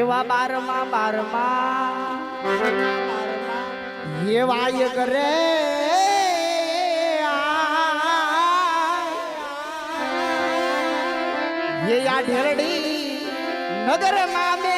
એવા બારમા બારમા. એવા એક રે આ ઢેરડી નગરમાં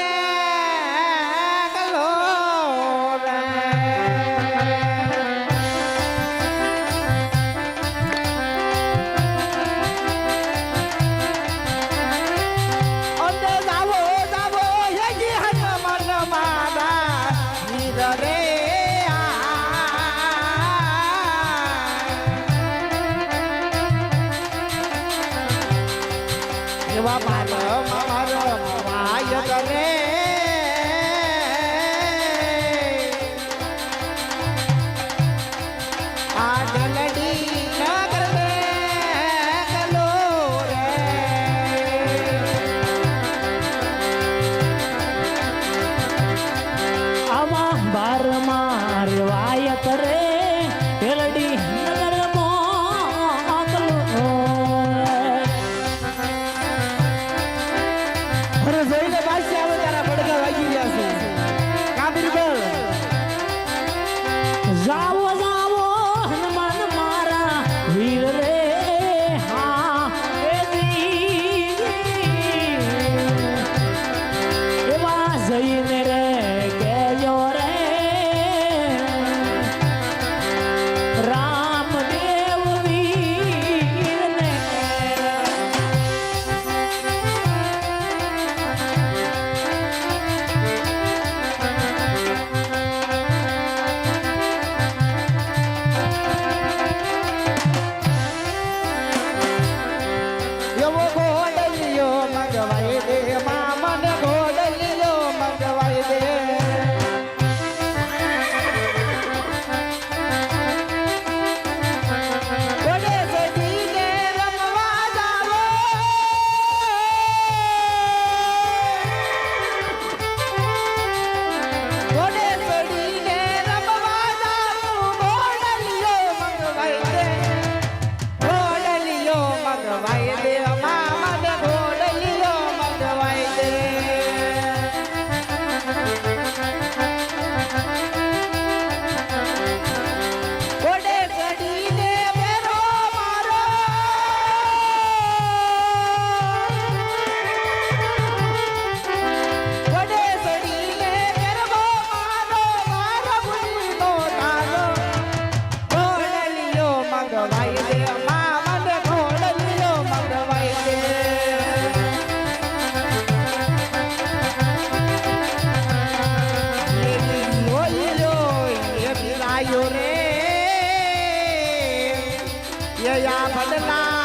好的妈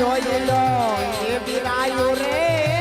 Oye, no, siempre hay un rey.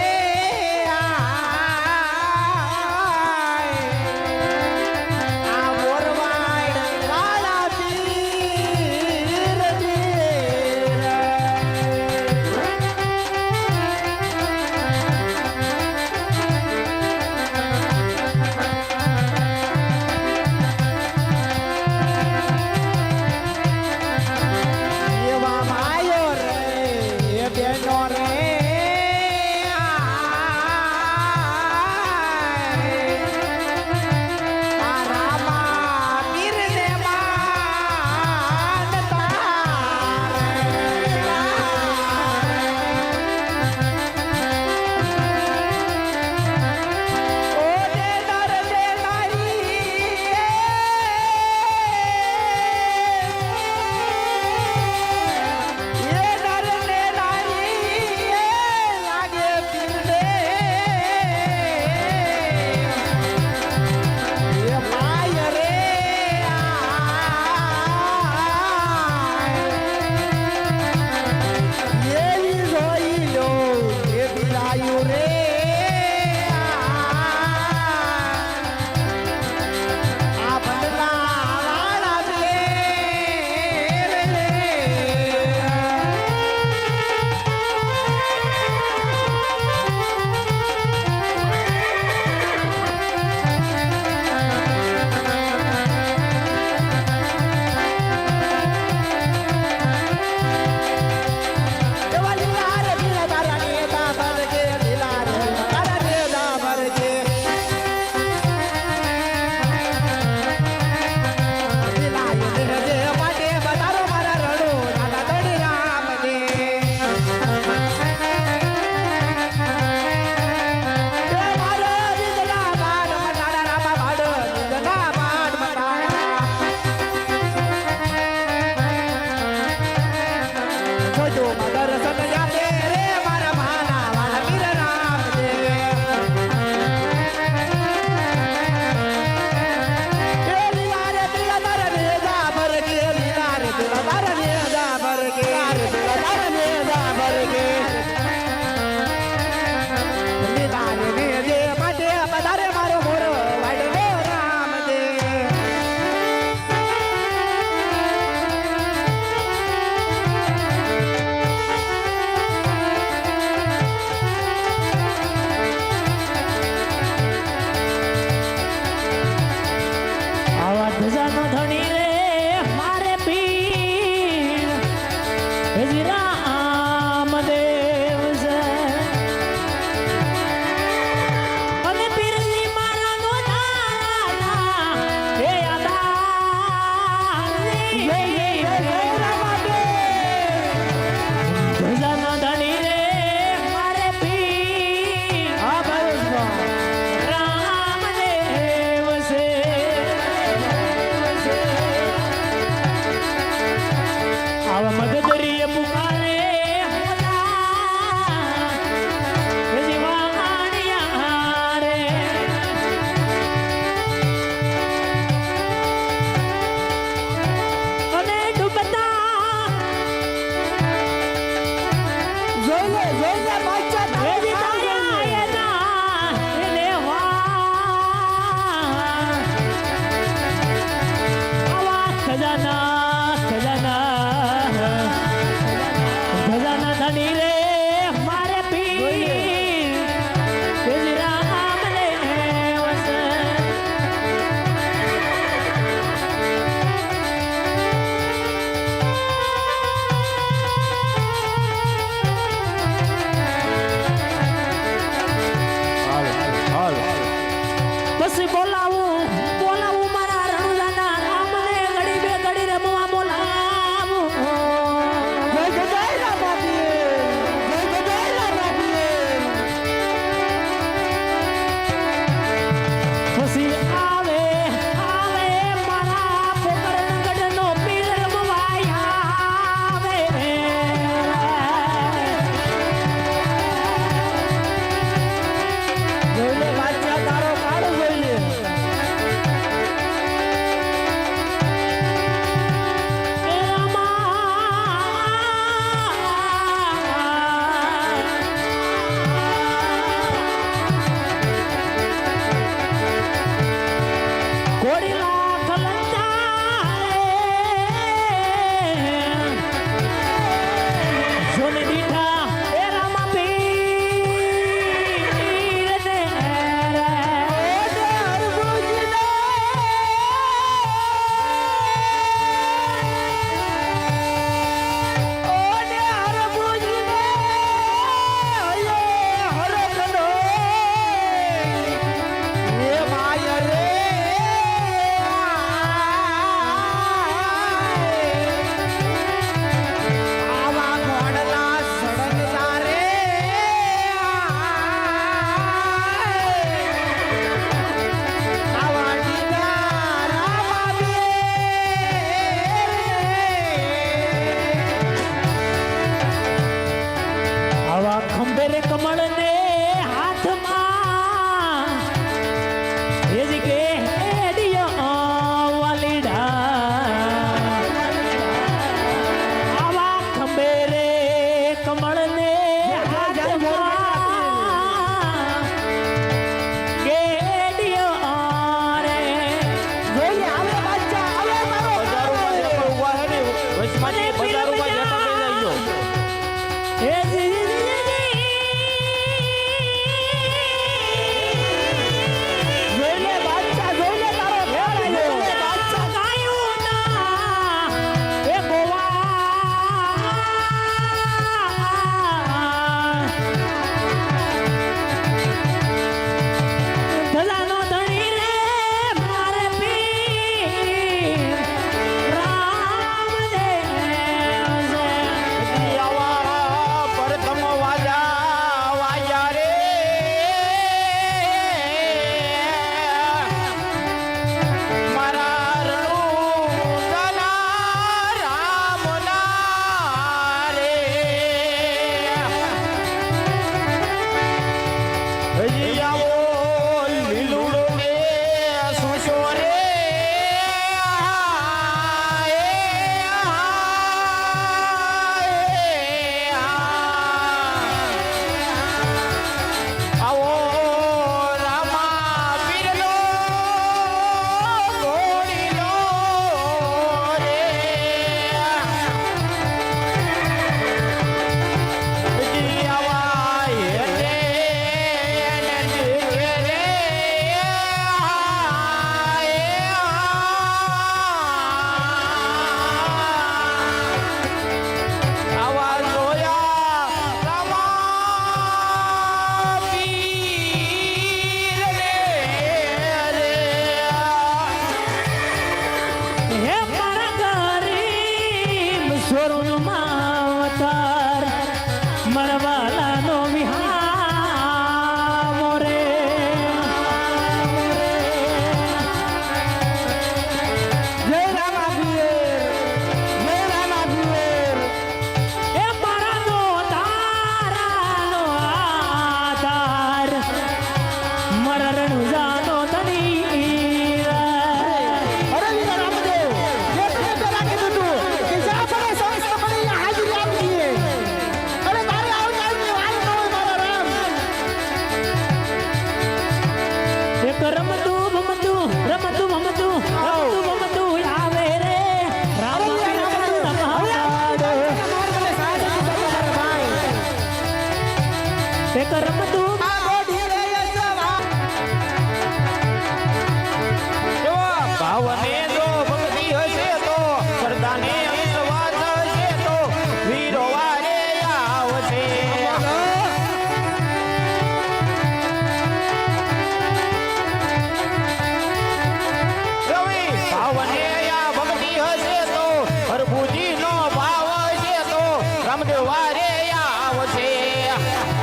Ramdev વારે આવશે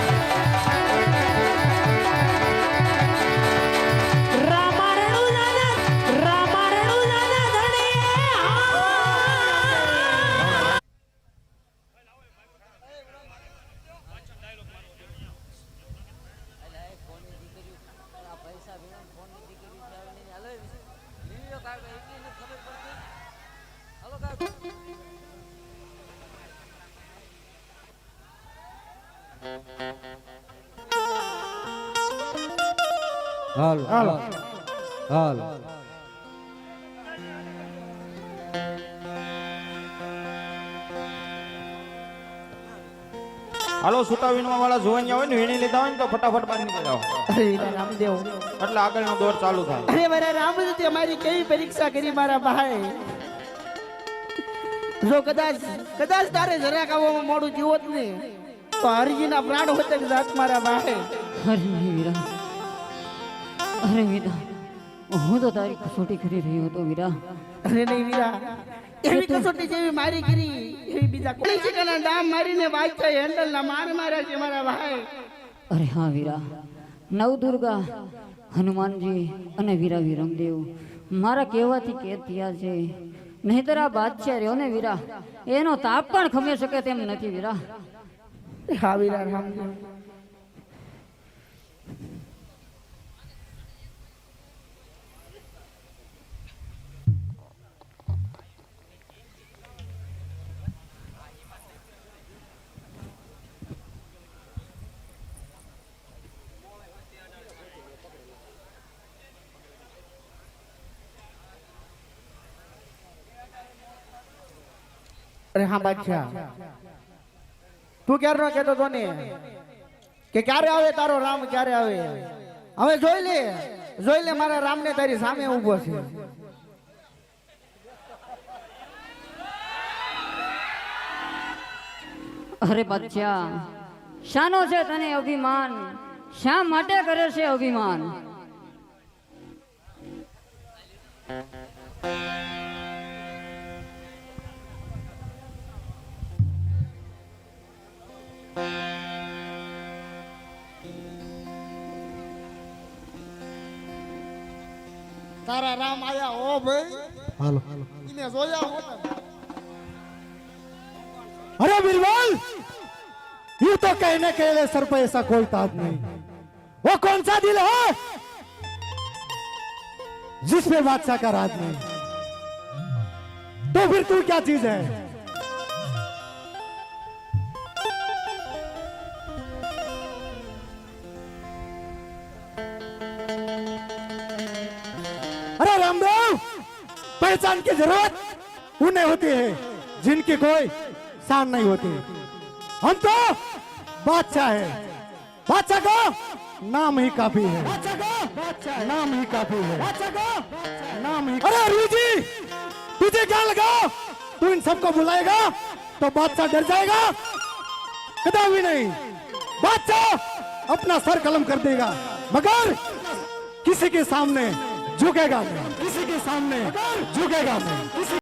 હાલ હાલ હાલ. હાલો. સુતા વીણવા વાળા જોવાનિયા હોય ને વીણી લીધા હોય ને તો ફટાફટ બાંધી અરે રામદેવ. એટલે આગળનો દોર ચાલુ થાય. અરે મારા રામદેવ મારી કેવી પરીક્ષા કરી મારા ભાઈ? જો કદાચ કદાચ તારે જરાક આવવામાં મોડું જીવત ને તો હરિજીના પ્રાણ હોતે જાત મારા બાહે અરે વીરા. અરે વીરા. હું તો તારી કસોટી કરી રહ્યો હતો વીરા. અરે નહીં વીરા. એવી કસોટી જેવી મારી કરી એવી બીજા કોઈ ચીકના ડામ મારીને વાંચતા હેન્ડલ ના માર માર્યા છે મારા ભાઈ અરે હા વીરા. નવદુર્ગા હનુમાનજી અને વીરા વિરમદેવ મારા કહેવાથી કેદ ત્યાં છે નહીતર આ બાદશાહ રહ્યો ને વીરા. એનો તાપ પણ ખમી શકે તેમ નથી વીરા. હા વીરા અરે હા બાદશાહ તું ક્યારે નો કહેતો તો ને કે ક્યારે આવે તારો રામ, ક્યારે આવે? હવે જોઈ લે જોઈ લે મારા રામને તારી સામે ઊભો છે. અરે બાદશાહ શાનો છે તને અભિમાન? શા માટે કરે છે અભિમાન? તારા રામ આયા ઓ ભાઈ હાલો એને જોયા હો अरे बिरबल यूं तो कहने के लिए सर पे ऐसा कोई ताज नहीं वो कौन सा दिल है जिसमें बादशाह का राज नहीं तो फिर तू क्या चीज है पहचान की ज़रूरत उन्हें होती है जिनकी कोई शान नहीं होती। हम तो बादशाह है। बादशाह को नाम ही काफ़ी है। नाम ही काफ़ी है। नाम ही अरे अरवी जी तुझे क्या लगा? तू इन सबको बुलाएगा तो बादशाह डर जाएगा। कदा भी नहीं। बादशाह अपना सर कलम कर देगा मगर किसी के सामने झुकेगा नहीं। सामने झुकेगा नहीं किसी